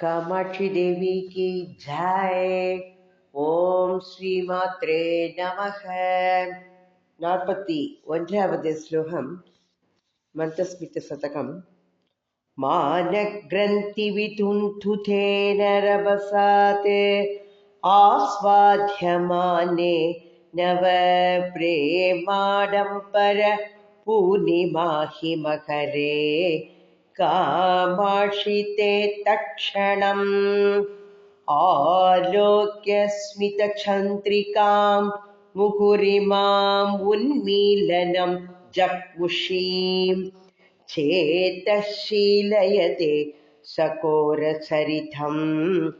कामाक्षी देवी की जय ஓம் ஸ்ரீமாத்ரே நமக நாற்பத்தி ஒன்றாவது ஸ்லோகம் மந்தஸ்மித சதகம் मानग्रन्थिवितुन्थुतेन रभसात् आस्वाद्यमाने नव प्रेमाडम्बर का भाषिते तत्क्षणम्। आलोक्यस्मितछन्त्रिकां मुहुरिमाम् उन्मीलनं जग्मुषीं चेतशीलयते सकोरसरिथम्।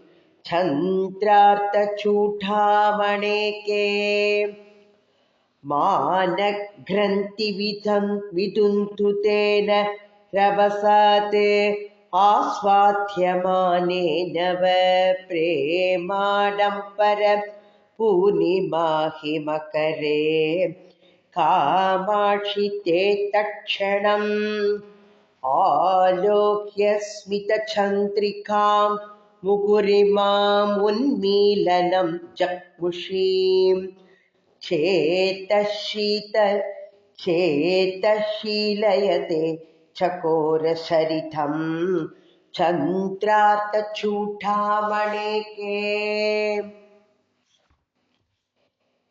छन्त्रार्थचूठावणेके मानग्रन्थिविधं विदुन्तु तेन रभसात् आस्वाद्यमाने नव प्रेमाडम्बर पूर्णिमाहिमकरे कामाक्षि ते तत्क्षणम् आलोक्य स्मितचन्द्रिकां मुकुरिमाम् उन्मीलनं जग्मुषीं चेतशीत चेतशीलयते चकोरसरितं चन्द्रार्थचूठामणेके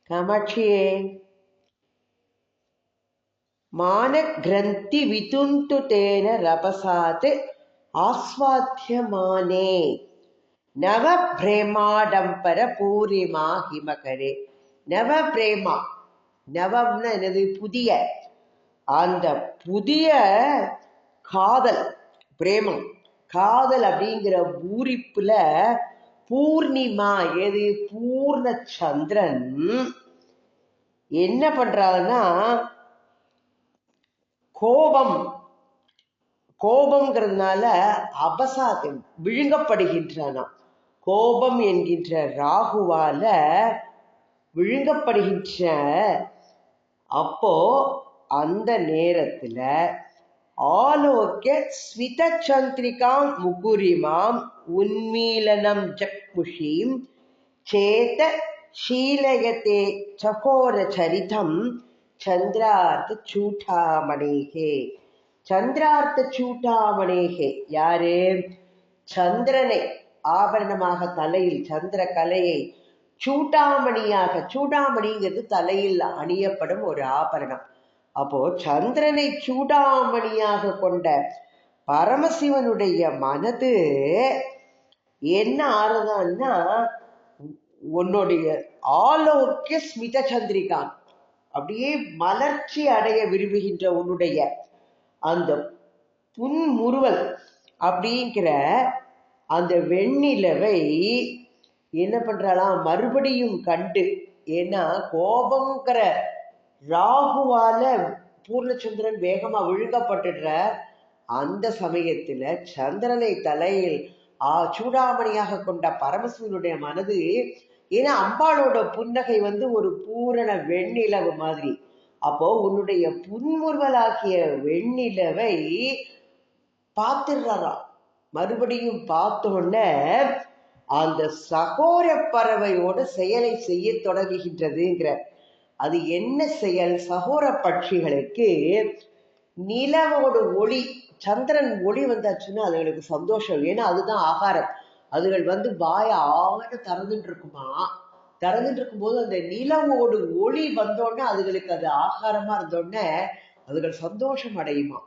कामाक्षिये मानग्रन्थि वितुन्तु तेन रभसात् ஆஸ்வாத்தியமானே நவ பிரேமாடம்பர பூரிமா ஹிமகரே நவ பிரேமா நவம்னா என்னது புதிய அந்த புதிய காதல் பிரேமம். காதல் அப்படிங்கிற பூரிப்புல பூர்ணிமா எது? பூர்ண சந்திரன் என்ன பண்றாருன்னா கோபம். கோபம்ங்கிறதுனால அபசாதம் விழுங்கப்படுகின்றானா கோபம் என்கின்ற ராகுவால விழுங்கப்படுகின்ற அப்போ அந்த நேரத்துல ஆலோக்கிய ஸ்விதச்சந்திரிகாம் முகுரிமாம் உன்மீலனம் ஜக்முஷீம் சேத ஷீலயத்தே சகோர சரிதம் சந்திரார்த்த சூட்டாமணேகே. சந்திரார்த்த சூட்டாமணேகே. யாரு? சந்திரனை ஆபரணமாக தலையில் சந்திர கலையை சூட்டாமணியாக சூடாமணிங்கிறது தலையில் அணியப்படும் ஒரு ஆபரணம். அப்போ சந்திரனை சூடாமணியாக கொண்ட பரமசிவனுடைய மனது என்ன ஆறுதான்னா உன்னுடைய ஆலோக்கிய ஸ்மித சந்திரிகான். அப்படியே மலர்ச்சி அடைய விரும்புகின்ற உன்னுடைய அந்த புன்முறுவல் அப்படிங்கிற அந்த வெண்ணிலவை என்ன பண்றாளாம்? மறுபடியும் கண்டு ஏன்னா கோபங்கிற ராகுவால பூர்ணச்சந்திரன் வேகமா விழுங்கப்பட்டுடுற அந்த சமயத்துல சந்திரனை தலையில் ஆ சூடாமணியாக கொண்ட பரமசிவனுடைய மனது ஏன்னா அம்பாளோட புன்னகை வந்து ஒரு பூரண வெண்ணிலவு மாதிரி. அப்போ உன்னுடைய புன்முறுவலாகிய வெண்ணிலவை பார்த்துடுறாராம். மறுபடியும் பார்த்தோன்ன அந்த சகோர பறவையோட செயலை செய்ய தொடங்குகின்றதுங்கிற அது என்ன செயல்? சகோர பட்சிகளுக்கு நிலவோட ஒளி சந்திரன் ஒளி வந்தாச்சுன்னா அதுகளுக்கு சந்தோஷம். ஏன்னா அதுதான் ஆகாரம். அதுகள் வந்து வாய ஆன திறந்துட்டு இருக்குமா திறந்துட்டு இருக்கும்போது அந்த நிலவோடு ஒளி வந்தோடனே அதுகளுக்கு அது ஆகாரமா இருந்தோடனே அதுகள் சந்தோஷம் அடையுமா?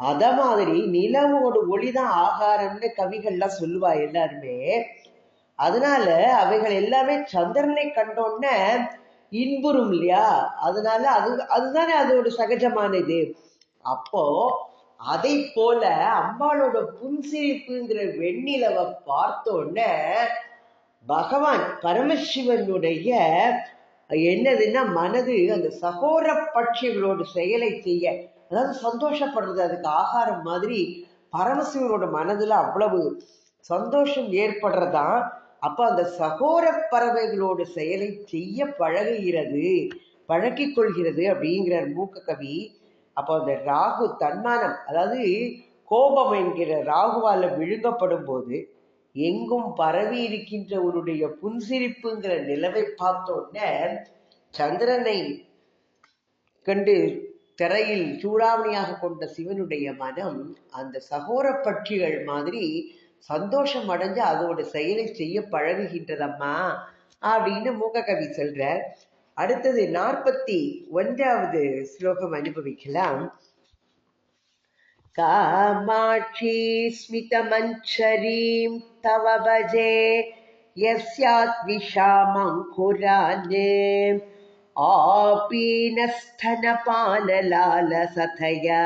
அத மாதிரி நிலவோடு ஒளிதான் ஆகாரம்னு கவிகள்லாம் சொல்லுவா எல்லாருமே. அதனால அவைகள் எல்லாமே சந்திரனை கண்டோடனே இன்புறும் இல்லையா? அதனால அது அதுதானே அதோட சகஜமானது. அப்போ அதை போல அம்பாளோட புன்சிரிப்புங்கிற வெண்ணிலவை பார்த்தோன்னே பகவான் பரமசிவனுடைய என்னதுன்னா மனது அந்த சகோர பட்சிகளோட செயலை செய்ய அதாவது சந்தோஷப்படுறது அதுக்கு ஆகாரம் மாதிரி பரமசிவனோட மனதுல அவ்வளவு சந்தோஷம் ஏற்படுறதான் அப்போ அந்த சகோர பறவைகளோட செயலை செய்ய பழகுகிறது பழக்கிக் கொள்கிறது அப்படிங்கிறார் மூக்க கவி. அப்போ அந்த ராகு தன்மானம் அதாவது கோபம் என்கிற ராகுவால விழுங்கப்படும் போது எங்கும் பரவி இருக்கின்ற உன்னுடைய புன்சிரிப்புங்கிற நிலவை பார்த்தோன்னே சந்திரனை கண்டு திரையில் சூடாமணியாக கொண்ட சிவனுடைய மனம் அந்த சகோர பட்சிகள் மாதிரி சந்தோஷம் அடைஞ்சு அதோட செயலை செய்ய பழகுகின்றதம்மா அப்படின்னு மூககவி சொல்றார் அடுத்தது நாற்பத்தி ஒன்றாவது ஸ்லோகம் அனுபவிக்கலாம் कामाक्षी स्मितमञ्चरीं तव भजे यस्यात् विषामङ्कुरान् आपीनस्थनपानलालसथया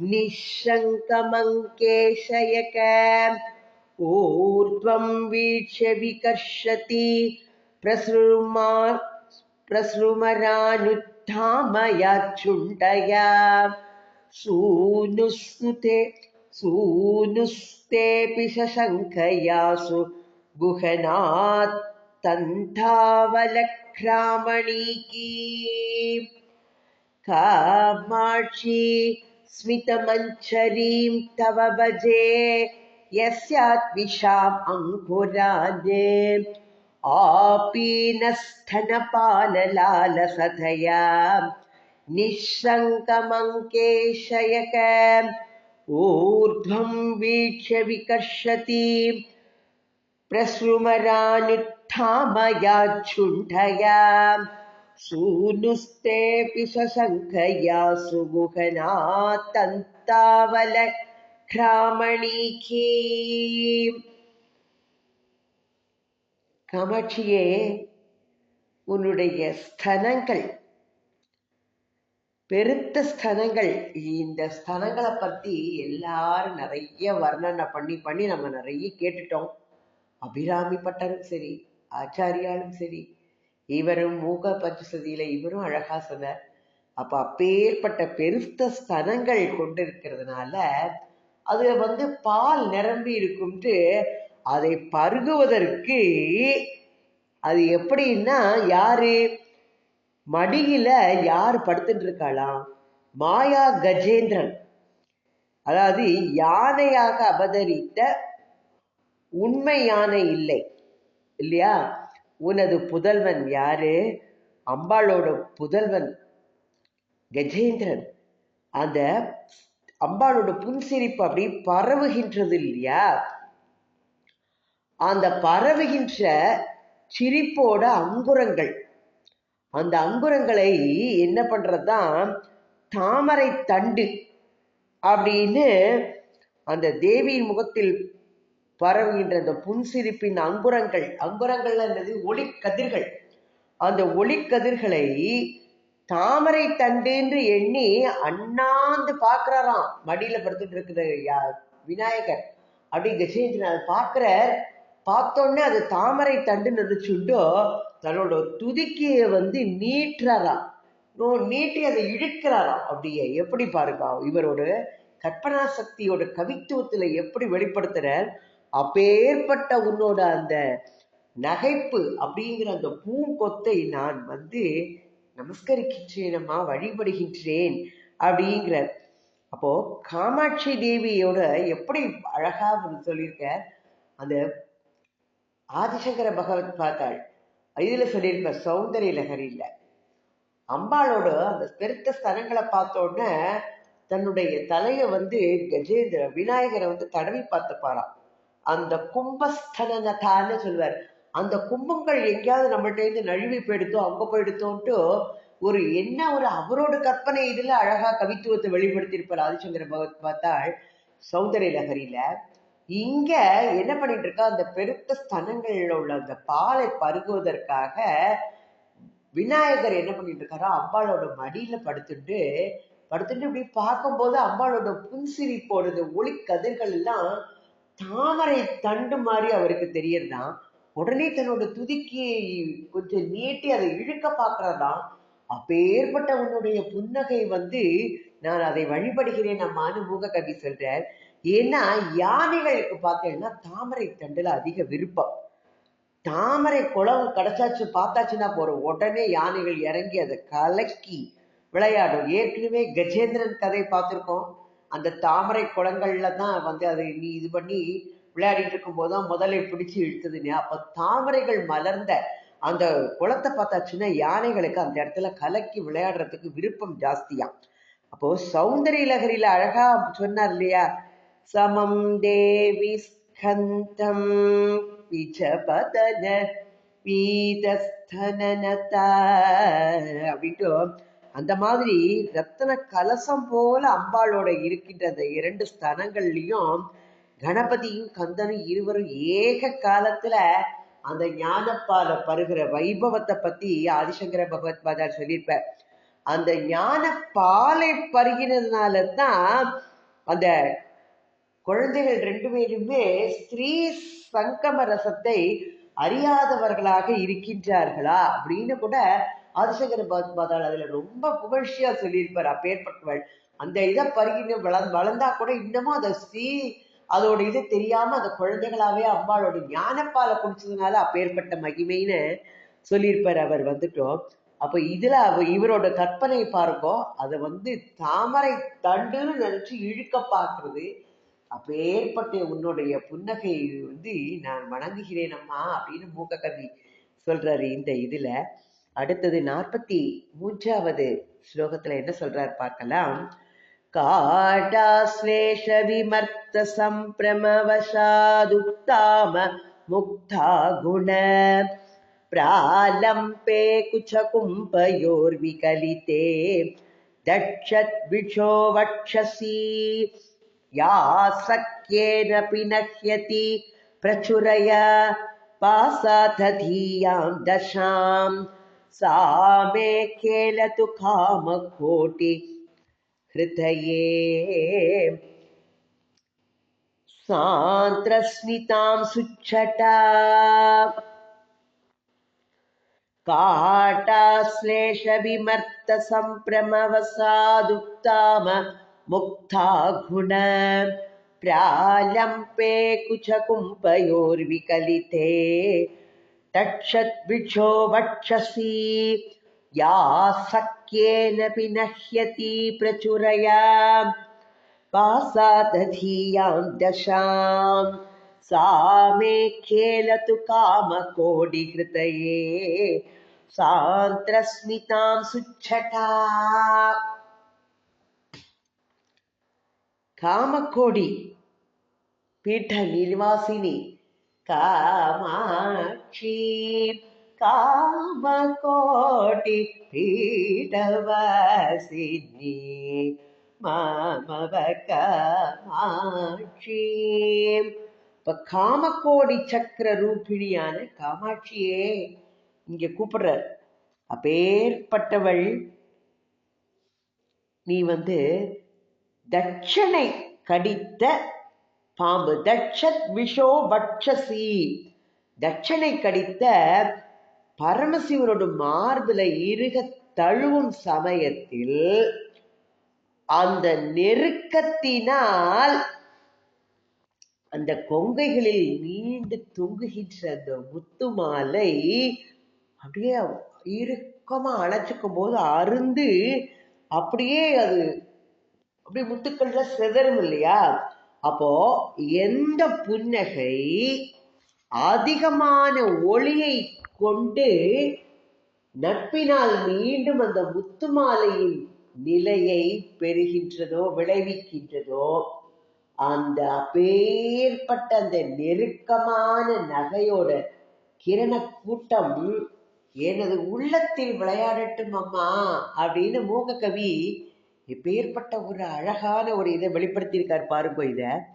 निःशङ्कमङ्केशयक ऊर्ध्वं वीक्ष्य विकर्षति प्रसृमा प्रसृमरानुत्थामयाचुण्डया सूनुस्नुते सूनुस्तेऽपि शशङ्कयासु गुहनात् तन्थावलक्रामणीकी कामाक्षी स्मितमञ्जरीं तव भजे यस्याद्विषाम् अङ्कुरादे। आपीनस्तनपानलालसतया निःसङ्कमङ्केशयक ऊर्ध्वं वीक्ष्य विकर्षति प्रसृमरानुत्थामया सूनुस्तेऽपि शशङ्कया सुगुहना तन्तावलक्रामणीकी காமாட்சியே உன்னுடைய ஸ்தனங்கள் பெருத்த ஸ்தனங்கள் இந்த ஸ்தனங்களை பத்தி எல்லாரும் நிறைய வர்ணனை பண்ணி பண்ணி நம்ம நிறைய கேட்டுட்டோம் அபிராமி பட்டரும் சரி ஆச்சாரியாலும் சரி இவரும் மூக பஞ்சசதியில இவரும் அழகா சொன்னார். அப்ப அப்பேற்பட்ட பெருத்த ஸ்தனங்கள் கொண்டு இருக்கிறதுனால அது வந்து பால் நிரம்பி இருக்கும்ட்டு அதை பருகுவதற்கு அது எப்படின்னா யாரு? மடியில யார் படுத்துட்டு இருக்காளாம் மாயா கஜேந்திரன். அதாவது யானையாக அவதரித்த உண்மை யானை இல்லை. இல்லையா? உனது புதல்வன் யாரு? அம்பாளோட புதல்வன் கஜேந்திரன். அந்த அம்பாளோட புன்சிரிப்பு அப்படி பரவுகின்றது இல்லையா? அந்த பரவுகின்ற சிரிப்போட அங்குரங்கள். அந்த அங்குரங்களை என்ன பண்றதுதான்? தாமரை தண்டு அப்படின்னு அந்த தேவியின் முகத்தில் பரவுகின்ற அந்த புன்சிரிப்பின் அங்குரங்கள் அங்குரங்கள் என்னது ஒளி கதிர்கள் அந்த ஒளி கதிர்களை தாமரை தண்டு என்று எண்ணி அண்ணாந்து பார்க்கிறாராம். மடியில படுத்துட்டு இருக்கிற யா- விநாயகர். அப்படி கஜேந்திரன் அதை பார்க்கிறார். பார்த்தோன்னே அது தாமரை தண்டு நினைச்சுட்டோ தன்னோட துதிக்கியை வந்து நீட்டுறாராம். நோ நீட்டி அதை இழுக்கிறாராம். அப்படியே எப்படி பாருங்க இவரோட கற்பனா சக்தியோட கவித்துவத்துல எப்படி வெளிப்படுத்துறார்? அப்பேற்பட்ட உன்னோட அந்த நகைப்பு அப்படிங்கிற அந்த பூங்கொத்தை நான் வந்து நமஸ்கரிக்கின்றேனம்மா வழிபடுகின்றேன் அப்படிங்கிறார். அப்போ காமாட்சி தேவியோட எப்படி அழகா சொல்லியிருக்க அந்த ஆதிசங்கர பகவத் பார்த்தாள். இதுல சொல்லியிருக்க சௌந்தரிய லகரியில அம்பாளோட அந்த பெருத்த ஸ்தலங்களை பார்த்தோன்னே தன்னுடைய தலையை வந்து கஜேந்திர விநாயகரை வந்து தடவி பார்த்துப்பாராம். அந்த கும்பஸ்தனதான்னு சொல்லுவார் அந்த கும்பங்கள் எங்கேயாவது நம்மள்ட்ட இருந்து நழுவி போயிடுத்தோம் அங்க போயிடுத்தோன்ட்டு ஒரு என்ன ஒரு அவரோட கற்பனை இதுல அழகா கவித்துவத்தை வெளிப்படுத்தியிருப்பார் ஆதிசங்கர பகவத் பார்த்தாள் சௌந்தரிய லகரியில இங்க என்ன பண்ணிட்டு இருக்கா அந்த பெருத்த ஸ்தனங்கள்ல உள்ள அந்த பாலை பருகுவதற்காக விநாயகர் என்ன பண்ணிட்டு இருக்காரோ அம்பாளோட மடியில படுத்துட்டு படுத்துட்டு இப்படி பார்க்கும்போது அம்பாளோட புன்சிரிப்போட ஒளி கதிர்கள் எல்லாம் தாமரை தண்டு மாதிரி அவருக்கு தெரியறதான் உடனே தன்னோட துதிக்கி கொஞ்சம் நீட்டி அதை இழுக்க பார்க்கறதா? அப்பேற்பட்ட உன்னுடைய புன்னகை வந்து நான் அதை வழிபடுகிறேன் அம்மான்னு மூக கவி சொல்றார். ஏன்னா யானைகளுக்கு பார்த்தேன்னா தாமரை தண்டுல அதிக விருப்பம். தாமரை குளவு கிடைச்சாச்சு பார்த்தாச்சுன்னா போறோம் உடனே யானைகள் இறங்கி அதை கலக்கி விளையாடும். ஏற்கனவே கஜேந்திரன் கதை பார்த்துருக்கோம். அந்த தாமரை குளங்கள்ல தான் வந்து அதை நீ இது பண்ணி விளையாடிட்டு இருக்கும்போது தான் முதலை பிடிச்சு இழுத்துதுன்னு அப்ப தாமரைகள் மலர்ந்த அந்த குளத்தை பார்த்தாச்சுன்னா யானைகளுக்கு அந்த இடத்துல கலக்கி விளையாடுறதுக்கு விருப்பம் ஜாஸ்தியா. அப்போ சௌந்தரிய லகரியில அழகா சொன்னார் இல்லையா? சமம் தேவி ஸ்கந்தம் விஜபதன பீதஸ்தனனதா அப்படின்ட்டு அந்த மாதிரி ரத்தன கலசம் போல அம்பாளோட இருக்கின்ற அந்த இரண்டு ஸ்தனங்கள்லயும் கணபதியும் கந்தனும் இருவரும் ஏக காலத்துல அந்த ஞானப்பால பருகிற வைபவத்தை பத்தி ஆதிசங்கர பகவத் பாதார் சொல்லியிருப்பார். அந்த ஞான பாலை பருகினதுனால தான் அந்த குழந்தைகள் ரெண்டு பேருமே ஸ்ரீ சங்கம ரசத்தை அறியாதவர்களாக இருக்கின்றார்களா அப்படின்னு கூட ஆதிசங்கர பாதாள் அதுல ரொம்ப புகழ்ச்சியா சொல்லியிருப்பார் அப்பேற்பட்டவள். அந்த இதை பருகின வள வளர்ந்தா கூட இன்னமும் அந்த சீ அதோட இது தெரியாம அந்த குழந்தைகளாவே அம்பாளோட ஞானப்பாலை குடிச்சதுனால அப்பேற்பட்ட மகிமைன்னு சொல்லியிருப்பார் அவர் வந்துட்டோம். அப்ப இதுல அவ இவரோட கற்பனை பாருங்கோ அதை வந்து தாமரை தண்டுன்னு நினைச்சு இழுக்க பார்க்கறது அப்பேற்பட்ட உன்னுடைய புன்னகை வந்து நான் வணங்குகிறேன் அம்மா அப்படின்னு மூக்க கவி சொல்றாரு இந்த இதுல. அடுத்தது நாற்பத்தி மூன்றாவது ஸ்லோகத்துல என்ன சொல்றாரு பார்க்கலாம். காடாஸ்லேஷ விமர்த்த சம்பிரமவசாதுக்தாம முக்தா குண. பிராலம்பே விகலிதே தட்சத் விஷோ வட்சசி யா சக்கியேனபி நஹ்யதி பிரச்சுரய. பாசாதீயாம் தசாம். सा मे खेलतु कामकोटि हृदये सान्द्रस्मितां सुच्छटा। काटाश्लेषविमर्तसम्भ्रमवसादुक्ताम मुक्ता गुण प्रालम्पे कुचकुम्भयोर्विकलिते तक्षद्विक्षो वक्षसि। या सख्येनपि नह्यति प्रचुरया। सा मे खेलतु कामकोडिकृतये सान्त्रस्मितां सुच्छटा। कामकोडि पीठनिर्वासिनी காமாட்சி காமகோட்டி பீடவாசினி மாமவ காமாட்சி இப்ப காமக்கோடி சக்கர ரூபிணியான காமாட்சியே இங்க கூப்பிடுற அப்பேற்பட்டவள் நீ வந்து தட்சணை கடித்த பாம்பு. தட்சத் விஷோ வட்சசி. தட்சனை கடித்த பரமசிவனோட மார்பில இருக தழுவும் சமயத்தில் அந்த நெருக்கத்தினால் அந்த கொங்கைகளில் நீண்டு தொங்குகின்ற அந்த முத்து மாலை அப்படியே இறுக்கமா அணைச்சிக்கும் போது அருந்து அப்படியே அது அப்படியே முத்துக்கள்ல செதறும் இல்லையா? அப்போ எந்த புன்னகை அதிகமான ஒளியை கொண்டு நட்பினால் மீண்டும் அந்த முத்து மாலையின் நிலையை பெறுகின்றதோ விளைவிக்கின்றதோ அந்த அப்பேற்பட்ட அந்த நெருக்கமான நகையோட கிரண கூட்டம் எனது உள்ளத்தில் விளையாடட்டும் அம்மா? அப்படின்னு மூக கவி இப்பேற்பட்ட ஒரு அழகான ஒரு இதை வெளிப்படுத்தியிருக்கார் பாருங்க இத.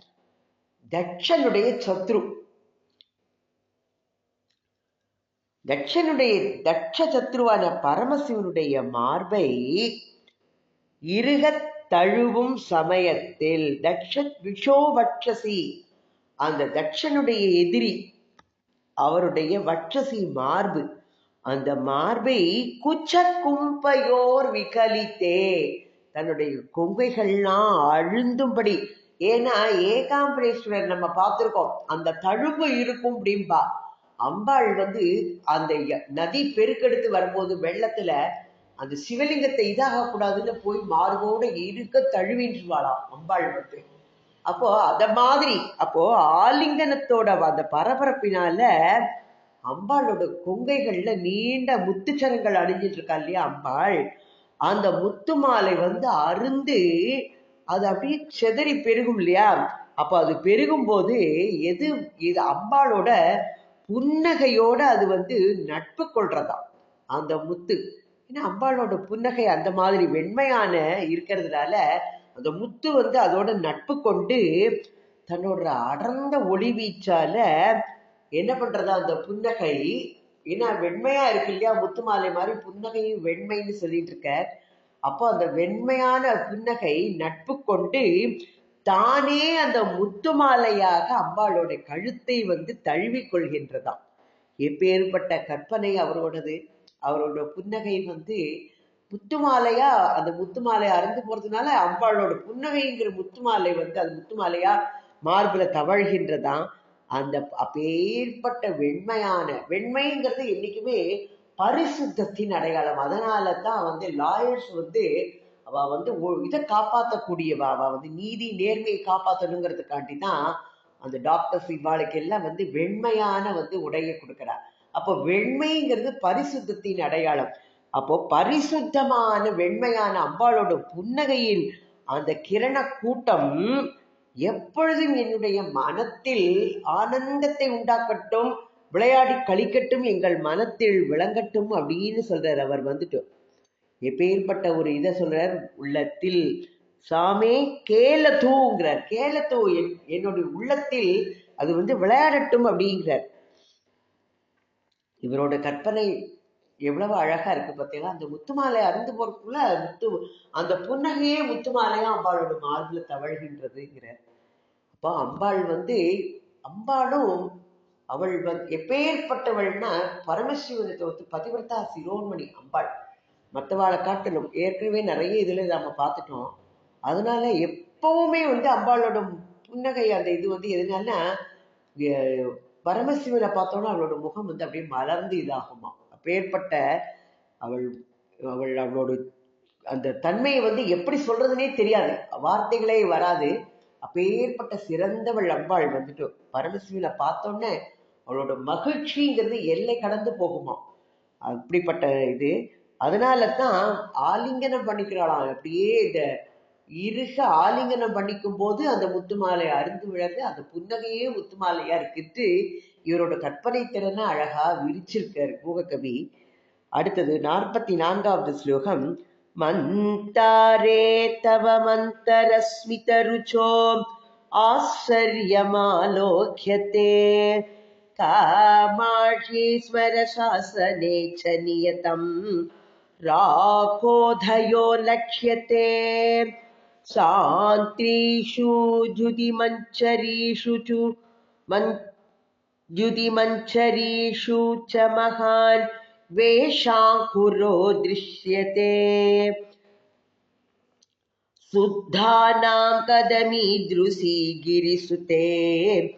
தட்சனுடைய சத்ரு. தட்சனுடைய தட்ச சத்ருவான பரமசிவனுடைய மார்பை இருகத் தழுவும் சமயத்தில் தட்சத் விஷோவட்சசி அந்த தட்சனுடைய எதிரி அவருடைய வட்சசி மார்பு அந்த மார்பை குச்ச கும்பையோர் விகலித்தே தன்னுடைய கொங்கைகள்லாம் அழுந்தும்படி. ஏன்னா ஏகாம்பரேஸ்வரர் நம்ம பார்த்திருக்கோம். அந்த தழும்பு இருக்கும் அப்படின்பா அம்பாள் வந்து அந்த நதி பெருக்கெடுத்து வரும்போது வெள்ளத்துல அந்த சிவலிங்கத்தை இதாக கூடாதுன்னு போய் மார்போட இருக்க தழுவின்றுவாளாம் அம்பாள் வந்து. அப்போ அத மாதிரி அப்போ ஆலிங்கனத்தோட அந்த பரபரப்பினால அம்பாளோட கொங்கைகள்ல நீண்ட முத்துச்சரங்கள் அணிஞ்சிட்டு இருக்கா இல்லையா அம்பாள்? அந்த முத்து மாலை வந்து அருந்து அது அப்படியே செதறி பெருகும் இல்லையா? அப்போ அது பெருகும் போது எது இது அம்பாளோட புன்னகையோட அது வந்து நட்பு கொள்றதா? அந்த முத்து. ஏன்னா அம்பாளோட புன்னகை அந்த மாதிரி வெண்மையான இருக்கிறதுனால அந்த முத்து வந்து அதோட நட்பு கொண்டு தன்னோட அடர்ந்த ஒளி வீச்சால என்ன பண்றதா அந்த புன்னகை ஏன்னா வெண்மையா இருக்கு இல்லையா முத்து மாலை மாதிரி புன்னகையும் வெண்மைன்னு சொல்லிட்டு இருக்க அப்போ அந்த வெண்மையான புன்னகை நட்பு கொண்டு தானே அந்த முத்து மாலையாக அம்பாளோட கழுத்தை வந்து தழுவிக் கொள்கின்றதாம். எப்பேற்பட்ட கற்பனை அவரோடது. அவரோட புன்னகை வந்து முத்து மாலையா அந்த முத்து மாலை அறந்து போறதுனால அம்பாளோட புன்னகைங்கிற முத்து மாலை வந்து அது முத்து மாலையா தவழ்கின்றதான் அந்த அப்பேற்பட்ட வெண்மையான வெண்மைங்கிறது என்றைக்குமே பரிசுத்தத்தின் அடையாளம். அதனால தான் வந்து லாயர்ஸ் வந்து அவ வந்து இதை காப்பாற்றக்கூடியவா அவ வந்து நீதி நேர்மையை காப்பாற்றணுங்கிறதுக்காண்டி தான் அந்த டாக்டர்ஸ் இவாளுக்கு எல்லாம் வந்து வெண்மையான வந்து உடையை கொடுக்குறா. அப்போ வெண்மைங்கிறது பரிசுத்தத்தின் அடையாளம். அப்போ பரிசுத்தமான வெண்மையான அம்பாளோட புன்னகையின் அந்த கிரண கூட்டம் எப்பொழுதும் என்னுடைய மனத்தில் ஆனந்தத்தை உண்டாக்கட்டும் விளையாடி கழிக்கட்டும் எங்கள் மனத்தில் விளங்கட்டும் அப்படின்னு சொல்றார். அவர் வந்துட்டு எப்பேற்பட்ட ஒரு இதை சொல்றார்? உள்ளத்தில் சாமே கேலத்தூங்கிறார். கேல என் என்னுடைய உள்ளத்தில் அது வந்து விளையாடட்டும் அப்படிங்கிறார். இவரோட கற்பனை எவ்வளவு அழகா இருக்கு பார்த்தீங்களா அந்த முத்து மாலை அருந்து போறதுக்குள்ள முத்து அந்த புன்னகையே முத்து மாலையா அம்பாளோட மார்பில் தவழ்கின்றதுங்கிற. அப்போ அம்பாள் வந்து அம்பாளும் அவள் வந்து எப்பேற்பட்டவள்னா பரமசிவனுக்கு வந்து பதிவிரதா சிரோன்மணி அம்பாள். மற்றவாளை காட்டிலும் ஏற்கனவே நிறைய இதில் நாம் பார்த்துட்டோம். அதனால எப்பவுமே வந்து அம்பாளோட புன்னகை அந்த இது வந்து எதுனால பரமசிவனை பார்த்தோன்னா அவளோட முகம் வந்து அப்படியே மலர்ந்து இதாகுமா அப்பேற்பட்ட அவள் அவள் அவளோட அந்த தன்மையை வந்து எப்படி சொல்றதுனே தெரியாது. வார்த்தைகளே வராது. அப்பேற்பட்ட சிறந்தவள் அம்பாள் வந்துட்டு பரமசிவில பார்த்தோன்னே அவளோட மகிழ்ச்சிங்கிறது எல்லை கடந்து போகுமா அப்படிப்பட்ட இது. அதனால தான் ஆலிங்கனம் பண்ணிக்கிறாளாம். அப்படியே இந்த இருக ஆலிங்கனம் பண்ணிக்கும் போது அந்த முத்துமாலை அருந்து விழது அந்த புன்னகையே முத்துமாலையா இருக்குட்டு இவரோட கற்பனை திறனை அழகா விரிச்சிருக்கார் மூககவி அடுத்தது நாற்பத்தி நான்காவது ஸ்லோகம். மந்தாரே தவ மந்தரஸ்மித ருச்சோம் ஆச்சரியமாலோக்கியதே कामाक्षीश्वरशासने च नियतम् राकोधयो लक्ष्यते शान्त्रीषु जुदिमञ्चरीषु च मन् द्युतिमञ्चरीषु च महान् वेषाङ्कुरो दृश्यते। शुद्धानां कदमीदृशी गिरिसुते।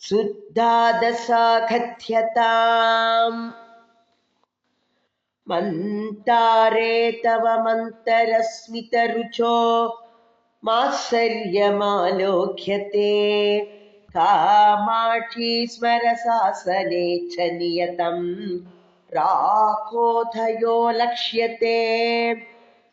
शुद्धा दशा कथ्यताम् मन्तारे तव मन्तरस्मितरुचो मात्सर्यमालोक्यते। कामाक्षीश्वरसासने च नियतम् राकोधयो लक्ष्यते।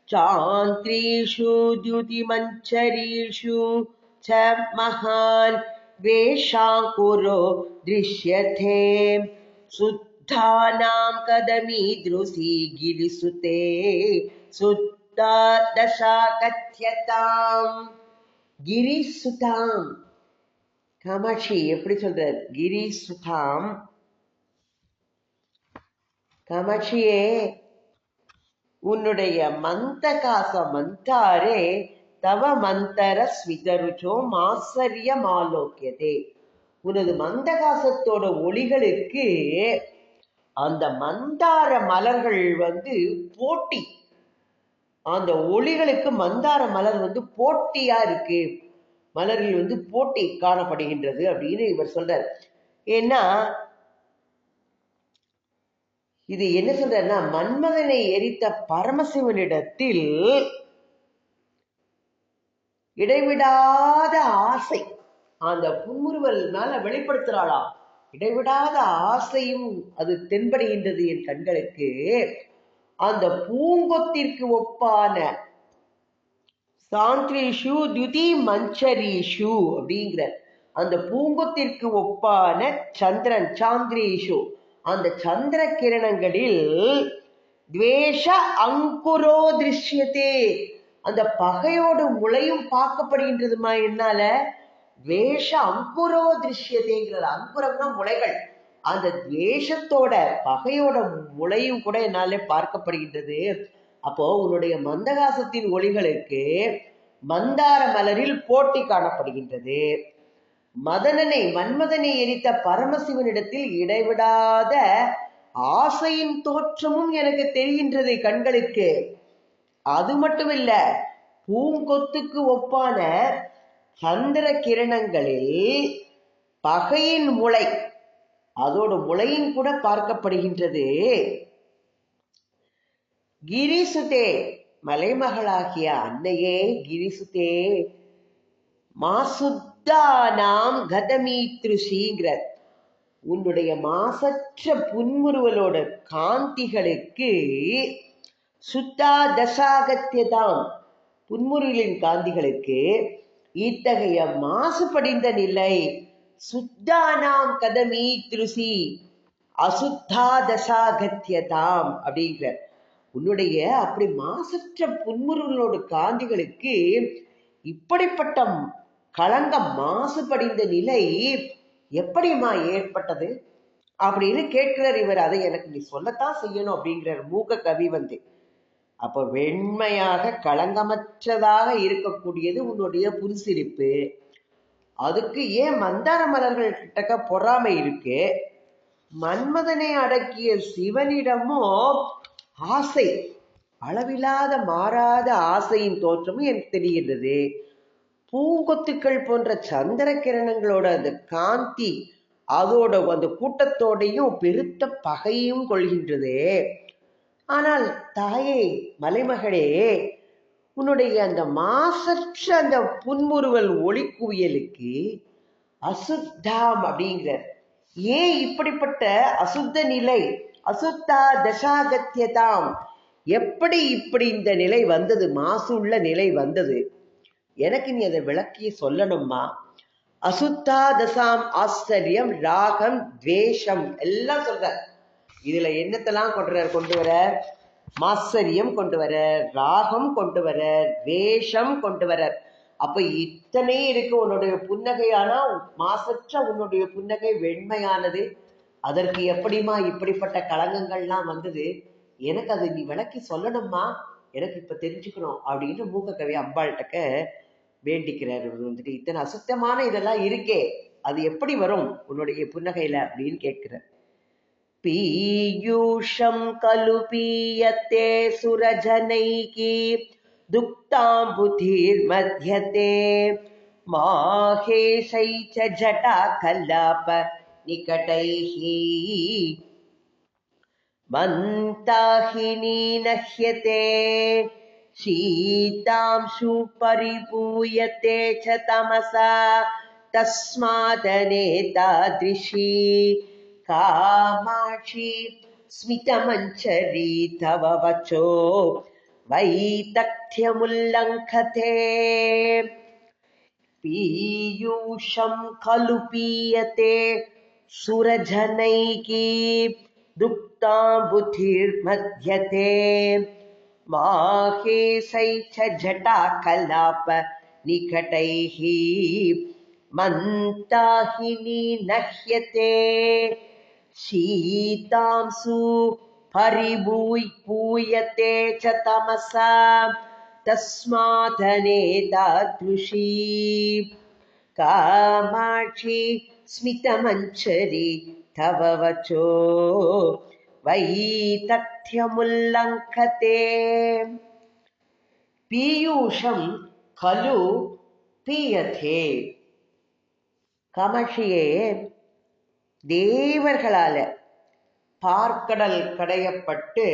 चान्त्रीषु द्युतिमञ्चरीषु च महान् वेषाङ्कुरो दृश्यते। दृश्यथे शुद्धानां कदमीदृशी गिरिसुते शुद्धा दशा कथ्यताम् गिरिसुताम्। காமாட்சி எப்படி சொல்றார்? கிரிசுதாம். காமாட்சியே உன்னுடைய மந்தகாச மந்தாரே தவ மந்தர ஸ்மிதருச்சோம் மாசரிய ஆலோக்கியதே உனது மந்தகாசத்தோட ஒளிகளுக்கு அந்த மந்தார மலர்கள் வந்து போட்டி. அந்த ஒளிகளுக்கு மந்தார மலர் வந்து போட்டியா இருக்கு? மலரில் வந்து போட்டி காணப்படுகின்றது அப்படின்னு இவர் சொல்றார். ஏன்னா இது என்ன சொல்றாருன்னா மன்மதனை எரித்த பரமசிவனிடத்தில் இடைவிடாத ஆசை அந்த புன்முறுவல் மேல வெளிப்படுத்துறாளாம். இடைவிடாத ஆசையும் அது தென்படுகின்றது என் கண்களுக்கு. அந்த பூங்கொத்திற்கு ஒப்பான சாந்திரிஷு துதி மஞ்சரீஷு அப்படிங்கிற அந்த பூங்கொத்திற்கு ஒப்பான சந்திரன் சாந்திரீஷு. அந்த சந்திர கிரணங்களில் துவேஷ அங்குரோ திருஷ்யத்தே அந்த பகையோட முளையும் பார்க்கப்படுகின்றதுமா என்னால? துவேஷ அங்குரோ திருஷ்யதேங்கிறது. அங்குரம்னா முளைகள். அந்த துவேஷத்தோட பகையோட முளையும் கூட என்னாலே பார்க்கப்படுகின்றது. அப்போ உன்னுடைய மந்தகாசத்தின் ஒளிகளுக்கு மந்தார மலரில் போட்டி காணப்படுகின்றது. மதனனை மன்மதனை எரித்த பரமசிவனிடத்தில் இடைவிடாத ஆசையின் தோற்றமும் எனக்கு தெரிகின்றது கண்களுக்கு. அது மட்டுமில்ல பூங்கொத்துக்கு ஒப்பான சந்திர கிரணங்களில் பகையின் முளை அதோட முளையின் கூட பார்க்கப்படுகின்றது. கிரிசுதே மலைமகளாகிய அன்னையே கிரிசுதே. மாசுத்தானாம் கதமீத்ருஷிங்கிற உன்னுடைய மாசற்ற புன்முறுவலோட காந்திகளுக்கு சுத்தா தசாகத்தியதாம் புன்முறுவலின் காந்திகளுக்கு இத்தகைய மாசுபடிந்த நிலை. சுத்தானாம் கதமீ திருசி அசுத்தா தசாகத்தியதாம் அப்படிங்கிற உன்னுடைய அப்படி மாசற்ற புன்முறுவலோட காந்திகளுக்கு இப்படிப்பட்ட களங்கம் மாசுபடிந்த நிலை எப்படிம்மா ஏற்பட்டது? அப்படின்னு கேட்கிறார் இவர். அதை எனக்கு நீ சொல்லத்தான் செய்யணும் அப்படிங்கிறார் மூக்க கவி வந்து. அப்போ வெண்மையாக களங்கமற்றதாக இருக்கக்கூடியது உன்னுடைய புன்சிரிப்பு. அதுக்கு ஏன் மந்தார மலர்கள் கிட்டக்க பொறாமை இருக்கு? மன்மதனை அடக்கிய சிவனிடமும் ஆசை. அளவில்லாத மாறாத ஆசையின் தோற்றமும் எனக்கு தெரிகின்றது. பூங்கொத்துக்கள் போன்ற சந்திர கிரணங்களோட அந்த காந்தி அதோட அந்த கூட்டத்தோடையும் பெருத்த பகையும் கொள்கின்றது. ஆனால் தாயே மலைமகளே உன்னுடைய அந்த மாசற்ற அந்த புன்முறுவல் ஒளி குவியலுக்கு அசுத்தாம் அப்படிங்கிற ஏன் இப்படிப்பட்ட அசுத்த நிலை? அசுத்தா தசாகத்தியதாம் எப்படி இப்படி இந்த நிலை வந்தது? மாசுள்ள நிலை வந்தது. எனக்கு நீ அதை விளக்கி சொல்லணும்மா. அசுத்தா தசாம் ஆச்சரியம் ராகம் துவேஷம் எல்லாம் சொல்ற இதுல என்னத்தெல்லாம் கொண்டு வர கொண்டு வர? மாசரியம் கொண்டு வர ராகம் கொண்டு வர வேஷம் கொண்டு வர. அப்ப இத்தனை இருக்கு உன்னுடைய புன்னகையானா? மாசற்ற உன்னுடைய புன்னகை வெண்மையானது. அதற்கு எப்படிமா இப்படிப்பட்ட களங்கங்கள்லாம் வந்தது? எனக்கு அது நீ விளக்கி சொல்லணும்மா. எனக்கு இப்ப தெரிஞ்சுக்கணும் அப்படின்னு மூக்க கவி அம்பாள்கிட்ட வேண்டிக்கிறார் வந்துட்டு. இத்தனை அசுத்தமான இதெல்லாம் இருக்கே அது எப்படி வரும் உன்னுடைய புன்னகையில அப்படின்னு கேட்கிறார். பீயூஷம் கலு பீயத்தே சுரஜனைகி துக்தாம் புதிர் மத்தியதே மாஹேஷை ஜட்டா கல்லாப निकटैः। मन्ताहिनी नह्यते शीतां सुपरिपूयते च तमसा तस्मादनेतादृशी कामाक्षी स्मितमञ्चरी तव वचो वैतथ्यमुल्लङ्घते। पीयूषं खलु पीयते सुरजनैकी दुक्ता बुद्धिर्मध्यते माहेशै च जटाकलाप निकटैः। मन्ताहिनी नह्यते। शीतांसु परिभूय पूयते च तमसा। कामाक्षी స్మితమంచరి తవ వచో వయీ తథ్యముల్లంఘతే పీయూషం ఖలు பீயத்தே கமஷியே தேவர்களால பார்க்கடல் கடையப்பட்டு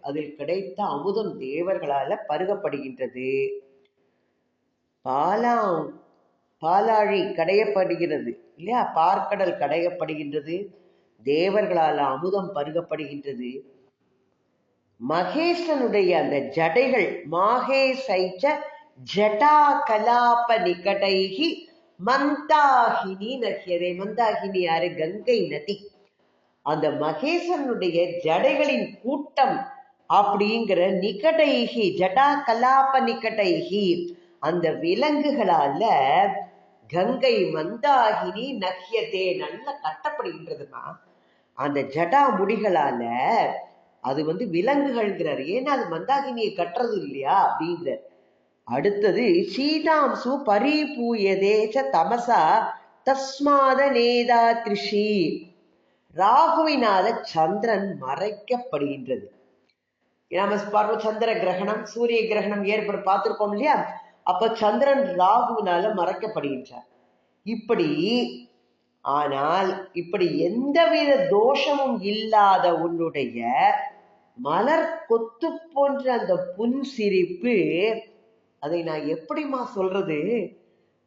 அதில் கிடைத்த அமுதம் தேவர்களால பருகப்படுகின்றது. பாலாம் பாலாழி கடையப்படுகிறது. இல்லையா? பார்க்கடல் கடையப்படுகின்றது. தேவர்களால் அமுதம் பருகப்படுகின்றது. மகேசனுடைய அந்த ஜடைகள் மாகேசைச்ச ஜடா கலாப நிகடைகி மந்தாகினி நகியதே மந்தாகினி யாரு? கங்கை நதி. அந்த மகேசனுடைய ஜடைகளின் கூட்டம் அப்படிங்கிற நிகடைகி ஜடா கலாப நிகடைகி அந்த விலங்குகளால கங்கை மந்தாகினி நகியதே நல்லா கட்டப்படுகின்றதுமா? அந்த ஜடா முடிகளால அது வந்து விலங்குகள்ங்கிறார். ஏன்னா அது மந்தாகினியை கட்டுறது இல்லையா? அப்படிங்கிறார். அடுத்தது சீதாம்சு பரிபூயதேச்ச தமசா தஸ்மாத நேதா திருஷி. ராகுவினால சந்திரன் மறைக்கப்படுகின்றது. நம்ம பர்வ சந்திர கிரகணம் சூரிய கிரகணம் ஏற்பட பார்த்திருப்போம் இல்லையா? அப்ப சந்திரன் ராகுவினால மறைக்கப்படுகின்றார். இப்படி ஆனால் இப்படி எந்தவித தோஷமும் இல்லாத உன்னுடைய மலர் கொத்து போன்ற அந்த புன் சிரிப்பு அதை நான் எப்படிமா சொல்றது?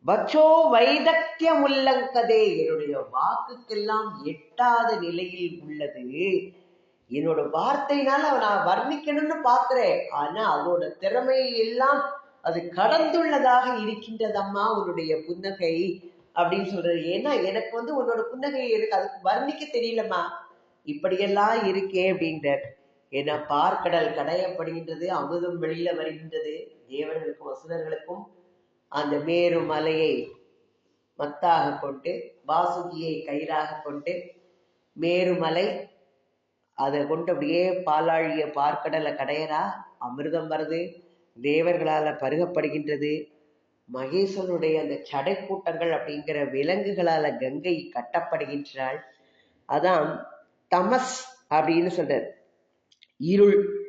பச்சோ வைதக்கியம் உள்ளங்கதே என்னுடைய வாக்குக்கெல்லாம் எட்டாத நிலையில் உள்ளது. என்னோட வார்த்தையினால நான் வர்ணிக்கணும்னு பாக்குறேன். ஆனா அதோட திறமையை எல்லாம் அது கடந்துள்ளதாக இருக்கின்றதம்மா உன்னுடைய புன்னகை அப்படின்னு சொல்றது. ஏன்னா எனக்கு வந்து உன்னோட புன்னகை எனக்கு அதுக்கு வர்ணிக்க தெரியலம்மா. இப்படியெல்லாம் இருக்கே அப்படின்ற ஏன்னா பார்க்கடல் கடையப்படுகின்றது அமுதம் வெளியில வருகின்றது. தேவர்களுக்கும் வசுதர்களுக்கும் அந்த மேரு மலையை மத்தாக கொண்டு வாசுகியை கயிறாக கொண்டு மேருமலை அதை கொண்டு அப்படியே பாலாழிய பார்க்கடலை கடையறா. அமிர்தம் வருது. தேவர்களால் பருகப்படுகின்றது. மகேசனுடைய அந்த சடை கூட்டங்கள் அப்படிங்கிற விலங்குகளால் கங்கை கட்டப்படுகின்றாள். அதான் தமஸ் அப்படின்னு சொல்றார். இருள்.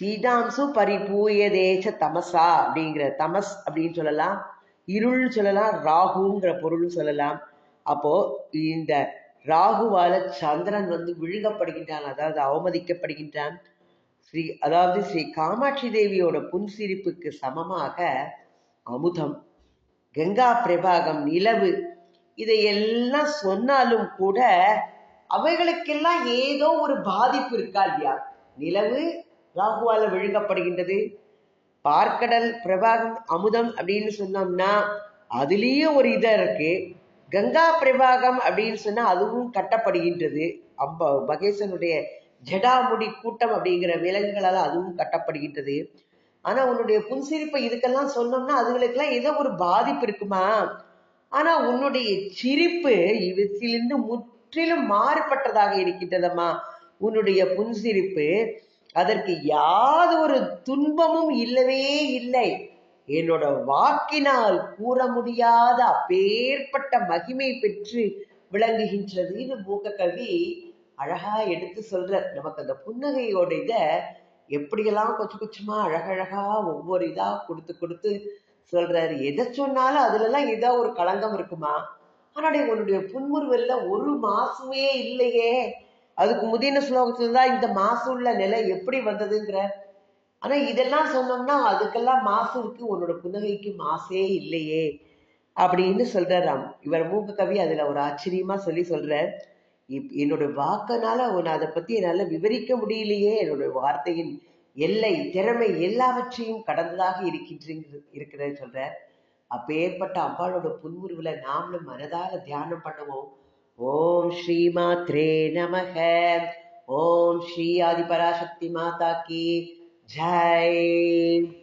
சீதாம்சு பரிபூயதேச தமசா அப்படிங்கிற தமஸ் அப்படின்னு சொல்லலாம். இருள் சொல்லலாம் ராகுங்கிற பொருள் சொல்லலாம். அப்போ இந்த ராகுவால சந்திரன் வந்து விழுங்கப்படுகின்றான் அதாவது அவமதிக்கப்படுகின்றான். ஸ்ரீ அதாவது ஸ்ரீ காமாட்சி தேவியோட புன்சிரிப்புக்கு சமமாக அமுதம் கங்கா பிரபாகம் நிலவு இதையெல்லாம் சொன்னாலும் கூட அவைகளுக்கெல்லாம் ஏதோ ஒரு பாதிப்பு இருக்கா இல்லையா? நிலவு ராகுவால விழுங்கப்படுகின்றது. பார்க்கடல் பிரபாகம் அமுதம் அப்படின்னு சொன்னோம்னா அதுலேயும் ஒரு இதை இருக்கு. கங்கா பிரபாகம் அப்படின்னு சொன்னா அதுவும் கட்டப்படுகின்றது. அம்ப மகேசனுடைய ஜடாமுடி கூட்டம் அப்படிங்கிற விலங்குகளால் அதுவும் கட்டப்படுகின்றது. ஆனா உன்னுடைய புன்சிரிப்பை இதுக்கெல்லாம் சொன்னோம்னா அதுகளுக்கெல்லாம் ஏதோ ஒரு பாதிப்பு இருக்குமா? ஆனா உன்னுடைய சிரிப்பு இவற்றிலிருந்து முற்றிலும் மாறுபட்டதாக இருக்கின்றதம்மா. உன்னுடைய புன்சிரிப்பு அதற்கு யாதொரு துன்பமும் இல்லவே இல்லை. என்னோட வாக்கினால் கூற முடியாத அப்பேற்பட்ட மகிமை பெற்று விளங்குகின்றது. இது மூக்க கவி அழகா எடுத்து சொல்ற நமக்கு அந்த புன்னகையோட இதை எப்படியெல்லாம் கொச்சு கொச்சுமா அழகழகா ஒவ்வொரு இதா கொடுத்து கொடுத்து சொல்றாரு. எதை சொன்னாலும் அதுல எல்லாம் ஏதோ ஒரு களங்கம் இருக்குமா? ஆனா உன்னுடைய புன்முறுவல்ல ஒரு மாசுமே இல்லையே. அதுக்கு முதின ஸ்லோகத்துல தான் இந்த மாசு உள்ள நிலை எப்படி வந்ததுங்கிற ஆனா இதெல்லாம் சொன்னோம்னா அதுக்கெல்லாம் மாசு இருக்கு உன்னோட புன்னகைக்கு மாசே இல்லையே அப்படின்னு சொல்றாராம். இவர் மூக்க கவி அதுல ஒரு ஆச்சரியமா சொல்லி சொல்ற இப் என்னோட வாக்கனால உன்னை அதை பத்தி என்னால விவரிக்க முடியலையே. என்னோட வார்த்தையின் எல்லை திறமை எல்லாவற்றையும் கடந்ததாக இருக்கின்ற இருக்கிறது சொல்ற அப்பேற்பட்ட அம்பாளோட புன்முருவுல நாமளும் மனதாக தியானம் பண்ணுவோம். ஓம் ஸ்ரீ மாத்ரே நமக. ஓம் ஸ்ரீ ஆதிபராசக்தி மாதா கி. ஜெய்.